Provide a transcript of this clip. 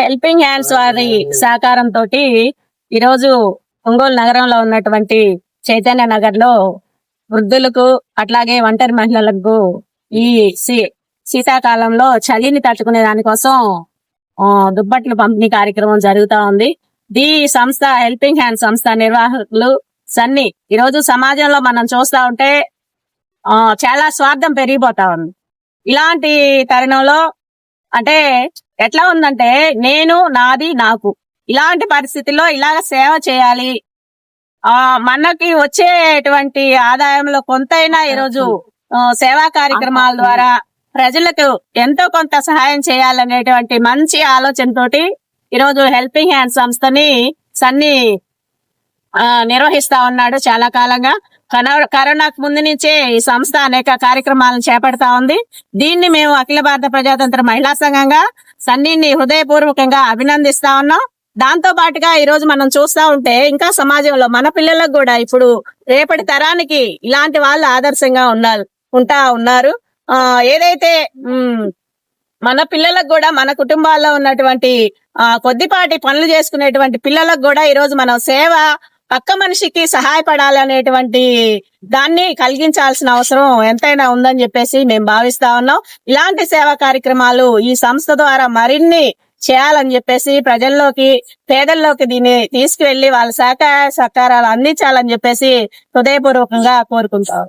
Helping hands వారి సహకారంతో ఈరోజు ఒంగోలు నగరంలో ఉన్నటువంటి చైతన్య నగర్లో వృద్ధులకు అట్లాగే ఒంటరి మహిళలకు ఈ శీతాకాలంలో చలిని తట్టుకునే దానికోసం ఆ, దుప్పట్లు పంపిణీ కార్యక్రమం జరుగుతా ఉంది. ఈ సంస్థ హెల్పింగ్ హ్యాండ్ సంస్థ నిర్వాహకులు సన్ని ఈరోజు సమాజంలో మనం చూస్తా ఉంటే ఆ, చాలా స్వార్థం పెరిగిపోతా ఉంది. ఇలాంటి తరుణంలో అంటే ఎట్లా ఉందంటే నేను నాది నాకు. ఇలాంటి పరిస్థితుల్లో ఇలాగ సేవ చేయాలి. ఆ మనకి వచ్చేటువంటి ఆదాయంలో కొంతైనా ఈరోజు సేవా కార్యక్రమాల ద్వారా ప్రజలకు ఎంతో కొంత సహాయం చేయాలనేటువంటి మంచి ఆలోచనతోటి ఈరోజు హెల్పింగ్ హ్యాండ్ సంస్థని సన్ని నిర్వహిస్తా ఉన్నాడు చాలా కాలంగా. కరోనాకు ముందు నుంచే ఈ సంస్థ అనేక కార్యక్రమాలను చేపడతా ఉంది. దీన్ని మేము అఖిల భారత ప్రజాతంత్ర మహిళా సంఘంగా సన్నీని హృదయపూర్వకంగా అభినందిస్తా ఉన్నాం. దాంతో పాటుగా ఈ రోజు మనం చూస్తా ఉంటే ఇంకా సమాజంలో మన పిల్లలకు కూడా ఇప్పుడు రేపటి తరానికి ఇలాంటి వాళ్ళు ఆదర్శంగా ఉన్నారు ఉంటా ఉన్నారు. ఆ ఏదైతే మన పిల్లలకు కూడా మన కుటుంబాల్లో ఉన్నటువంటి ఆ కొద్దిపాటి పనులు చేసుకునేటువంటి పిల్లలకు కూడా ఈ రోజు మనం సేవ పక్క మనిషికి సహాయపడాలనేటువంటి దాన్ని కలిగించాల్సిన అవసరం ఎంతైనా ఉందని చెప్పేసి మేము భావిస్తా ఉన్నాం ఇలాంటి సేవా కార్యక్రమాలు ఈ సంస్థ ద్వారా మరిన్ని చేయాలని చెప్పేసి ప్రజల్లోకి పేదల్లోకి దీన్ని తీసుకువెళ్ళి వాళ్ళ సహకార సహకారాలు అందించాలని చెప్పేసి హృదయపూర్వకంగా కోరుకుంటాం.